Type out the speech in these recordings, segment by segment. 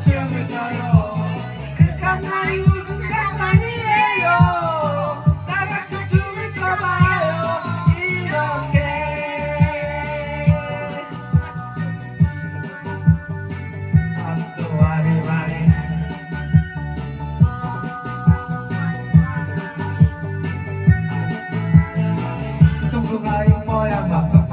춤을 춰요. 극한 날이 무슨 상관이에요. 다 같이 춤을 춰봐요. 이렇게. 앞도 와리와리 뒤통수가 이뻐야 막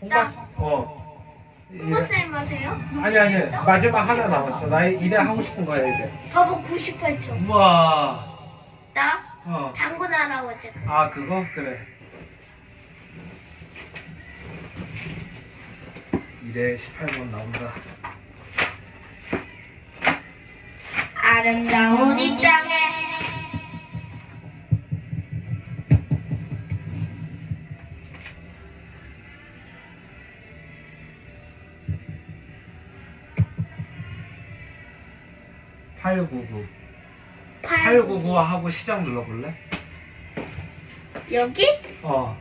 홍박 어 홍보 쌤하세요? 아니 아니 마지막 하나 남았어 나 이래 하고 싶은 거야 이제 바보 98초. 우와 나 어. 당근 할아버지. 아 그거 그래 이래 18번 나온다 아름다운 이 땅에 (899) 팔899 하고 시작 눌러볼래? 여기? 어